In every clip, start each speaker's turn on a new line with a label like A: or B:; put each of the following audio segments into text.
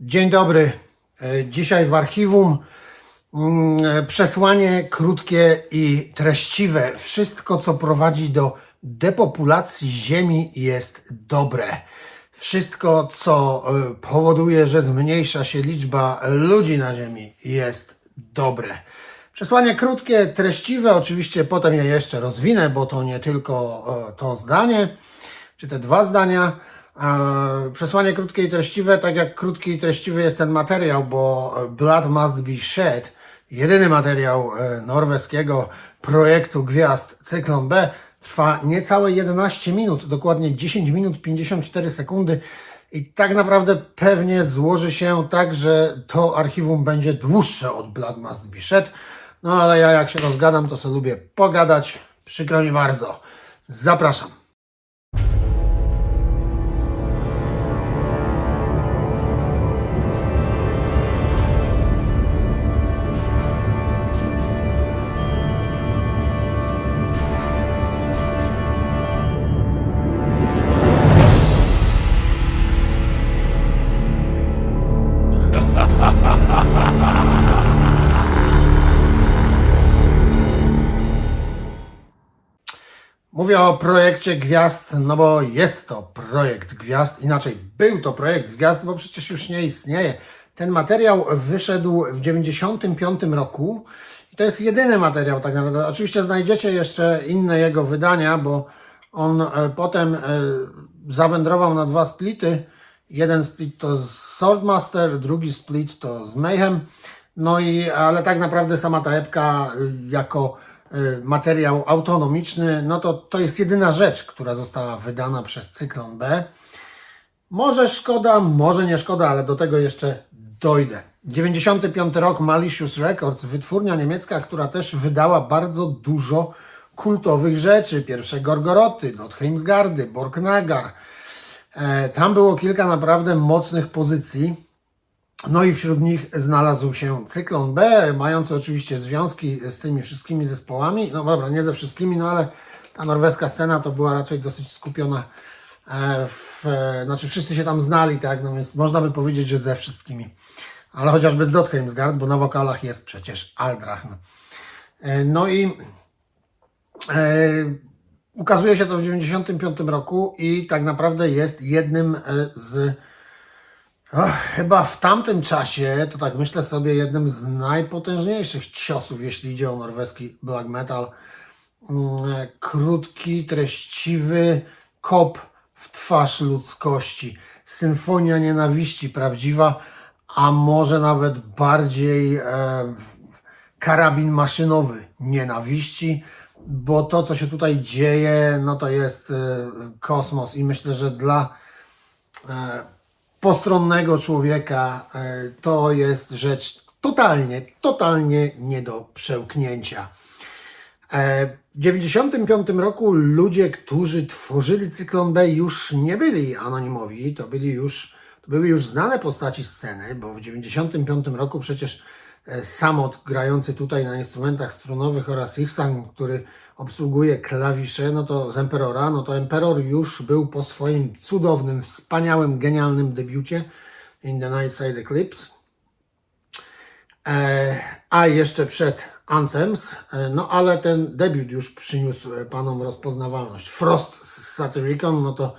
A: Dzień dobry. E, Dzisiaj w archiwum mm, e, przesłanie krótkie i treściwe. Wszystko, co prowadzi do depopulacji Ziemi, jest dobre. Wszystko, co e, powoduje, że zmniejsza się liczba ludzi na Ziemi, jest dobre. Przesłanie krótkie, treściwe, oczywiście potem je jeszcze rozwinę, bo to nie tylko to zdanie, czy te dwa zdania. Przesłanie krótkie i treściwe, tak jak krótki i treściwy jest ten materiał, bo Blood Must Be Shed, jedyny materiał e, norweskiego projektu Gwiazd Cyklon B, trwa niecałe 11 minut, dokładnie 10 minut 54 sekundy. I tak naprawdę pewnie złoży się tak, że to archiwum będzie dłuższe od Blood Must Be Shed. No ale ja jak się rozgadam, to sobie lubię pogadać. Przykro mi bardzo. Zapraszam. Mówię o projekcie Gwiazd, no bo jest to projekt Gwiazd, inaczej był to projekt Gwiazd, bo przecież już nie istnieje. Ten materiał wyszedł w 95 roku i to jest jedyny materiał tak naprawdę. Oczywiście znajdziecie jeszcze inne jego wydania, bo on e, potem e, zawędrował na dwa splity. Jeden split to z Swordmaster, drugi split to z Mayhem. No i, ale tak naprawdę sama ta epka y, jako materiał autonomiczny, no to to jest jedyna rzecz, która została wydana przez Cyklon B. Może szkoda, może nie szkoda, ale do tego jeszcze dojdę. 95 rok Malicious Records, wytwórnia niemiecka, która też wydała bardzo dużo kultowych rzeczy. Pierwsze Gorgoroty, Lotheimsgardy, Borknagar. E, Tam było kilka naprawdę mocnych pozycji. No i wśród nich znalazł się Cyklon B, mający oczywiście związki z tymi wszystkimi zespołami. No dobra, nie ze wszystkimi, no ale ta norweska scena to była raczej dosyć skupiona e, w, e, znaczy wszyscy się tam znali, tak, no więc można by powiedzieć, że ze wszystkimi. Ale chociażby z Dotheimsgard, bo na wokalach jest przecież Aldrach. No, E, no i e, ukazuje się to w 95 roku i tak naprawdę jest jednym z Ach, chyba w tamtym czasie, to tak myślę sobie, jednym z najpotężniejszych ciosów, jeśli idzie o norweski black metal. Mm, Krótki, treściwy kop w twarz ludzkości. Symfonia nienawiści prawdziwa, a może nawet bardziej e, karabin maszynowy nienawiści, bo to, co się tutaj dzieje, no to jest e, kosmos i myślę, że dla e, postronnego człowieka e, to jest rzecz totalnie, totalnie nie do przełknięcia. E, W 1995 roku ludzie, którzy tworzyli Cyklon B już nie byli anonimowi, to byli już, to były już znane postaci sceny, bo w 1995 roku przecież Samot grający tutaj na instrumentach strunowych oraz Ichsang, który obsługuje klawisze, no to z Emperora, no to Emperor już był po swoim cudownym, wspaniałym, genialnym debiucie In the Night Side Eclipse. E, a jeszcze przed Anthems, e, no ale ten debiut już przyniósł e, panom rozpoznawalność. Frost z Satyricon, no to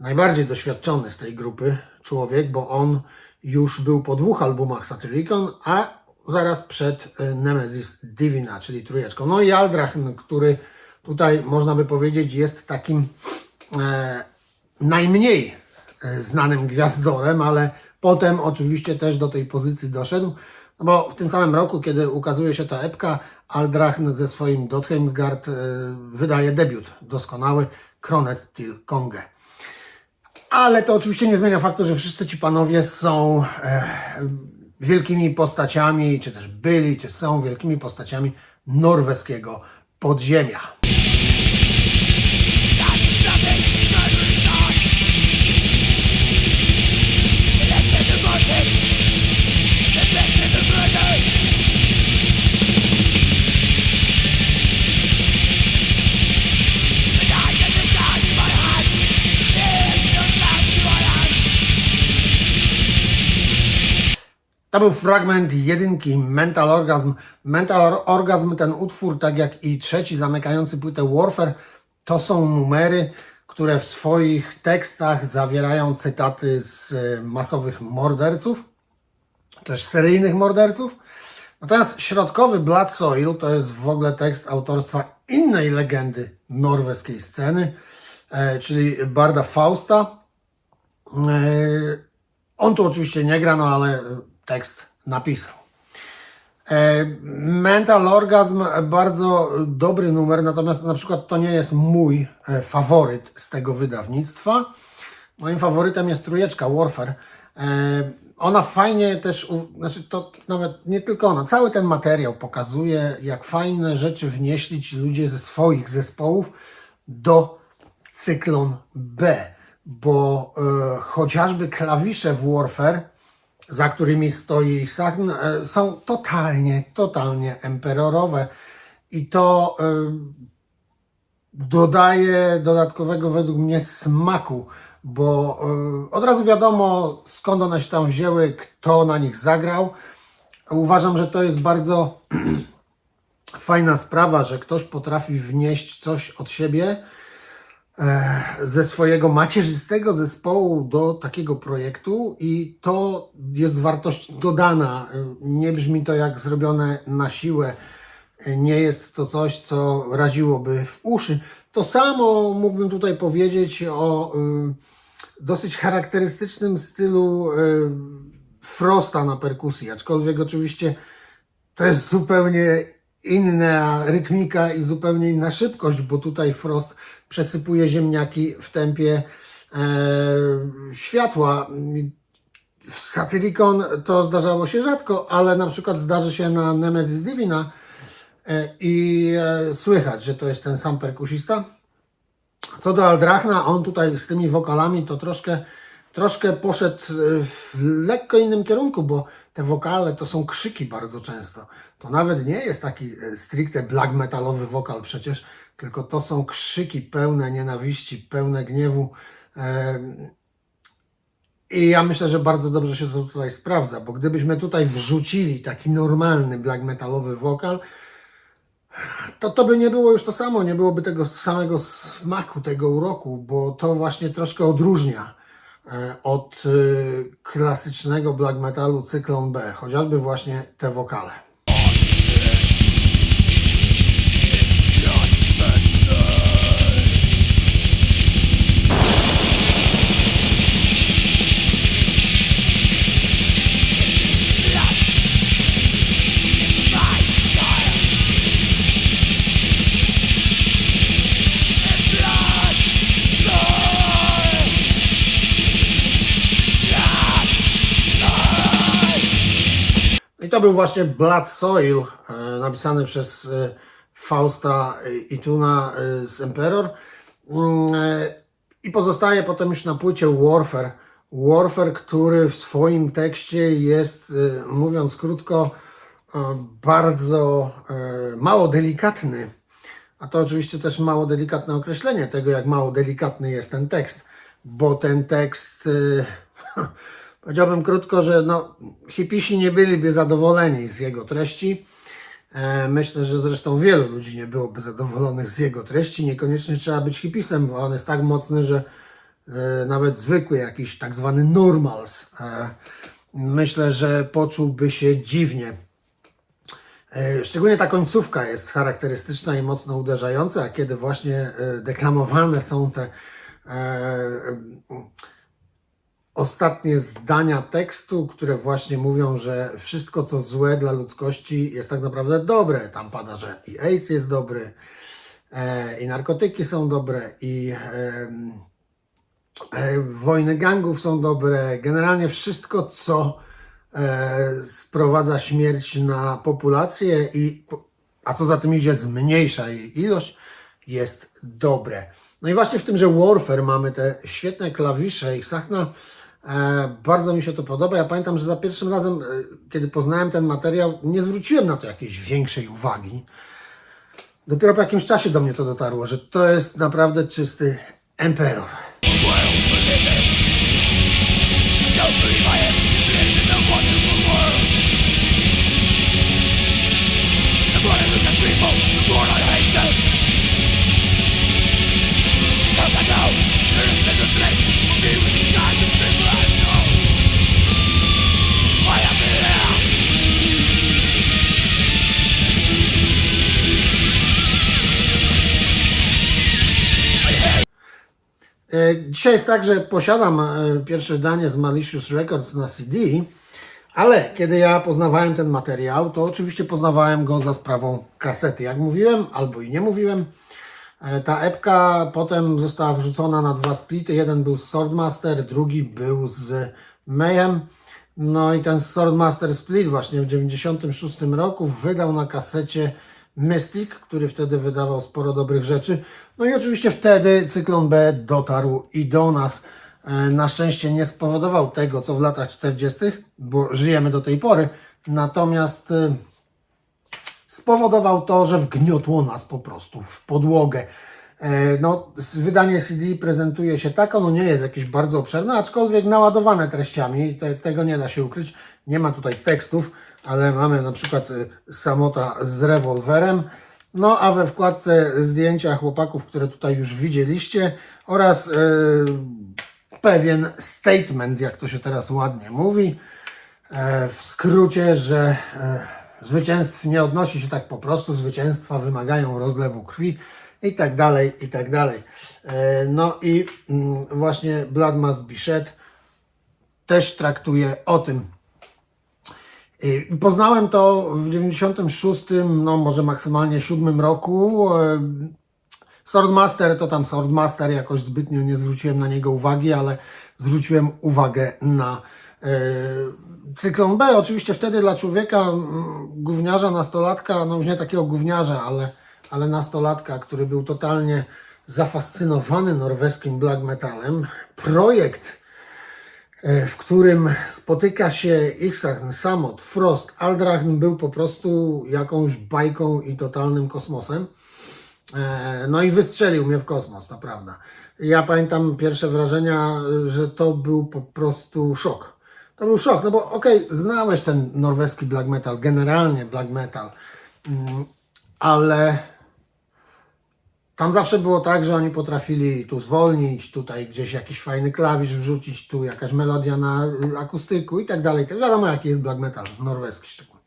A: najbardziej doświadczony z tej grupy człowiek, bo on już był po dwóch albumach Satyricon, a zaraz przed e, Nemesis Divina, czyli trójeczką. No i Aldrach, no, który tutaj można by powiedzieć jest takim e, najmniej e, znanym gwiazdorem, ale potem oczywiście też do tej pozycji doszedł, no bo w tym samym roku, kiedy ukazuje się ta epka, Aldrach ze swoim Dotheimsgard e, wydaje debiut doskonały, Kronet Til Konge. Ale to oczywiście nie zmienia faktu, że wszyscy ci panowie są e, wielkimi postaciami, czy też byli, czy są wielkimi postaciami norweskiego podziemia. To był fragment jedynki Mental Orgasm. Mental Orgasm, ten utwór, tak jak i trzeci zamykający płytę Warfare, to są numery, które w swoich tekstach zawierają cytaty z e, masowych morderców, też seryjnych morderców. Natomiast środkowy Blood Soil to jest w ogóle tekst autorstwa innej legendy norweskiej sceny, e, czyli Barda Fausta. E, on tu oczywiście nie gra, no ale tekst napisał. E, Mental Orgasm bardzo dobry numer, natomiast na przykład to nie jest mój e, faworyt z tego wydawnictwa. Moim faworytem jest trójeczka Warfare. E, Ona fajnie też, znaczy to nawet nie tylko ona, cały ten materiał pokazuje, jak fajne rzeczy wnieśli ci ludzie ze swoich zespołów do cyklon B, bo e, chociażby klawisze w Warfare, za którymi stoi ich Sachn, e, są totalnie, totalnie emperorowe i to e, dodaje dodatkowego według mnie smaku, bo e, od razu wiadomo skąd one się tam wzięły, kto na nich zagrał. Uważam, że to jest bardzo fajna sprawa, że ktoś potrafi wnieść coś od siebie ze swojego macierzystego zespołu do takiego projektu i to jest wartość dodana. E, Nie brzmi to jak zrobione na siłę. E, Nie jest to coś, co raziłoby w uszy. To samo mógłbym tutaj powiedzieć o y, dosyć charakterystycznym stylu y, Frosta na perkusji, aczkolwiek oczywiście to jest zupełnie inna rytmika i zupełnie inna szybkość, bo tutaj Frost przesypuje ziemniaki w tempie e, światła. W Satyricon to zdarzało się rzadko, ale na przykład zdarzy się na Nemesis Divina e, i e, słychać, że to jest ten sam perkusista. Co do Aldrachna, on tutaj z tymi wokalami to troszkę, troszkę poszedł e, w lekko innym kierunku, bo te wokale to są krzyki bardzo często. To nawet nie jest taki e, stricte black metalowy wokal przecież, tylko to są krzyki pełne nienawiści, pełne gniewu. I ja myślę, że bardzo dobrze się to tutaj sprawdza, bo gdybyśmy tutaj wrzucili taki normalny black metalowy wokal, to to by nie było już to samo, nie byłoby tego samego smaku, tego uroku, bo to właśnie troszkę odróżnia e, od e, klasycznego black metalu Cyklon B, chociażby właśnie te wokale. To był właśnie Blood Soil, e, napisany przez e, Fausta Ituna e, z Emperor. Mm, I pozostaje potem już na płycie Warfare. Warfare, który w swoim tekście jest, mówiąc krótko, bardzo mało delikatny. A to oczywiście też mało delikatne określenie tego, jak mało delikatny jest ten tekst, bo ten tekst, powiedziałbym krótko, że no, hipisi nie byliby zadowoleni z jego treści. E, Myślę, że zresztą wielu ludzi nie byłoby zadowolonych z jego treści. Niekoniecznie trzeba być hipisem, bo on jest tak mocny, że e, nawet zwykły jakiś tak zwany normals, e, myślę, że poczułby się dziwnie. Szczególnie ta końcówka jest charakterystyczna i mocno uderzająca, kiedy właśnie deklamowane są te ostatnie zdania tekstu, które właśnie mówią, że wszystko co złe dla ludzkości jest tak naprawdę dobre. Tam pada, że i AIDS jest dobry, e, i narkotyki są dobre, i em, e, wojny gangów są dobre. Generalnie wszystko, co e, sprowadza śmierć na populację i a co za tym idzie, zmniejsza jej ilość, jest dobre. No i właśnie w tymże Warfare mamy te świetne klawisze i Sachna. E, bardzo mi się to podoba. Ja pamiętam, że za pierwszym razem, e, kiedy poznałem ten materiał, nie zwróciłem na to jakiejś większej uwagi. Dopiero po jakimś czasie do mnie to dotarło, że to jest naprawdę czysty emperor.
B: Don't
A: Dzisiaj jest tak, że posiadam e, pierwsze zdanie z Malicious Records na CD, ale kiedy ja poznawałem ten materiał, to oczywiście poznawałem go za sprawą kasety. Jak mówiłem, albo i nie mówiłem, e, ta epka potem została wrzucona na dwa splity. Jeden był z Swordmaster, drugi był z Mayhem. No i ten Swordmaster Split właśnie w 96 roku wydał na kasecie Mystic, który wtedy wydawał sporo dobrych rzeczy. No i oczywiście wtedy Cyklon B dotarł i do nas. E, Na szczęście nie spowodował tego, co w latach 40., bo żyjemy do tej pory. Natomiast e, spowodował to, że wgniotło nas po prostu w podłogę. E, No, wydanie CD prezentuje się tak, ono nie jest jakieś bardzo obszerne, aczkolwiek naładowane treściami, te, tego nie da się ukryć. Nie ma tutaj tekstów, ale mamy na przykład e, samota z rewolwerem. No, a we wkładce zdjęcia chłopaków, które tutaj już widzieliście, oraz e, pewien statement, jak to się teraz ładnie mówi. E, w skrócie, że zwycięstw nie odnosi się tak po prostu, zwycięstwa wymagają rozlewu krwi i tak dalej, i tak dalej. No i mm, właśnie Blood Must Be Shed też traktuje o tym. I Poznałem to w 96, no może maksymalnie 7 roku. E, Swordmaster to tam Swordmaster, jakoś zbytnio nie zwróciłem na niego uwagi, ale zwróciłem uwagę na e, cyklon B. Oczywiście wtedy dla człowieka, mm, gówniarza, nastolatka, no już nie takiego gówniarza, ale, ale nastolatka, który był totalnie zafascynowany norweskim black metalem, projekt w którym spotyka się Ixachn, Samot, Frost, Aldrachn był po prostu jakąś bajką i totalnym kosmosem. E, No i wystrzelił mnie w kosmos, to prawda. Ja pamiętam pierwsze wrażenia, że to był po prostu szok. To był szok, no bo okej, znałeś ten norweski black metal, generalnie black metal, mm, ale tam zawsze było tak, że oni potrafili tu zwolnić, tutaj gdzieś jakiś fajny klawisz wrzucić, tu jakaś melodia na akustyku i tak dalej. Wiadomo jaki jest black metal, norweski szczególnie.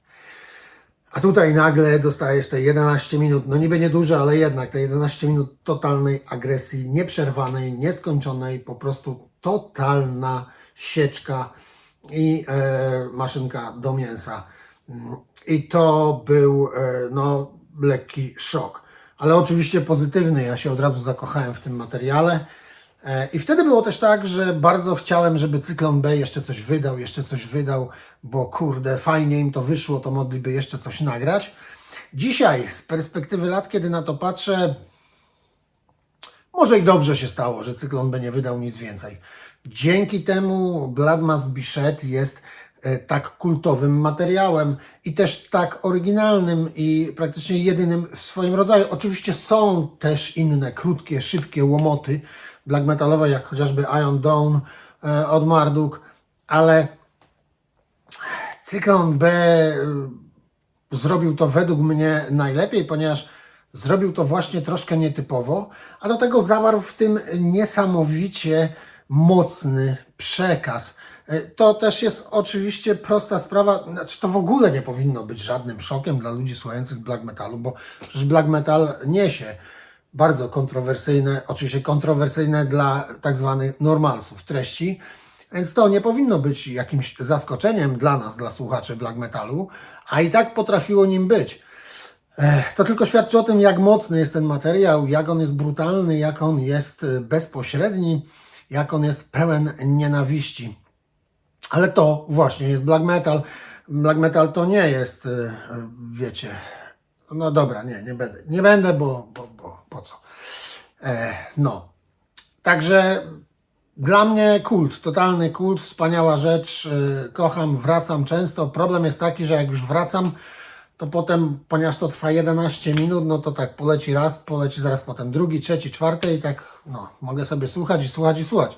A: A tutaj nagle dostajesz te 11 minut, no niby nieduże, ale jednak te 11 minut totalnej agresji, nieprzerwanej, nieskończonej, po prostu totalna sieczka i e, maszynka do mięsa. I to był e, no, lekki szok. Ale oczywiście pozytywny. Ja się od razu zakochałem w tym materiale. E, I wtedy było też tak, że bardzo chciałem, żeby Cyklon B jeszcze coś wydał, jeszcze coś wydał, bo kurde, fajnie im to wyszło, to mogliby jeszcze coś nagrać. Dzisiaj, z perspektywy lat, kiedy na to patrzę, może i dobrze się stało, że Cyklon B nie wydał nic więcej. Dzięki temu Blood Must Be Shed jest tak kultowym materiałem i też tak oryginalnym i praktycznie jedynym w swoim rodzaju. Oczywiście są też inne krótkie, szybkie łomoty black metalowe, jak chociażby Iron Dawn e, od Marduk, ale Cyklon B y, zrobił to według mnie najlepiej, ponieważ zrobił to właśnie troszkę nietypowo, a do tego zawarł w tym niesamowicie mocny przekaz. Y, To też jest oczywiście prosta sprawa, znaczy to w ogóle nie powinno być żadnym szokiem dla ludzi słuchających black metalu, bo przecież black metal niesie bardzo kontrowersyjne, oczywiście kontrowersyjne dla tak zwanych normalsów treści, więc to nie powinno być jakimś zaskoczeniem dla nas, dla słuchaczy black metalu, a i tak potrafiło nim być. Ech, To tylko świadczy o tym, jak mocny jest ten materiał, jak on jest brutalny, jak on jest y, bezpośredni, jak on jest pełen nienawiści. Ale to właśnie jest black metal. Black metal to nie jest, y, wiecie, no dobra, nie, nie będę, nie będę, bo, bo, bo po co. E, no, także dla mnie kult, totalny kult, wspaniała rzecz, y, kocham, wracam często. Problem jest taki, że jak już wracam, to potem, ponieważ to trwa 11 minut, no to tak poleci raz, poleci zaraz potem drugi, trzeci, czwarty i tak, no, mogę sobie słuchać i słuchać i słuchać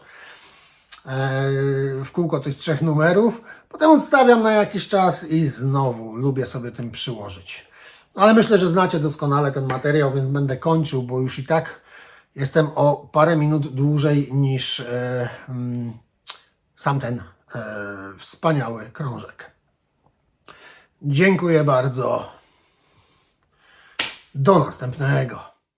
A: w kółko tych trzech numerów. Potem odstawiam na jakiś czas i znowu lubię sobie tym przyłożyć. No, Ale myślę, że znacie doskonale ten materiał, więc będę kończył, bo już i tak jestem o parę minut dłużej niż e, mm, sam ten e, wspaniały krążek. Dziękuję bardzo. Do następnego.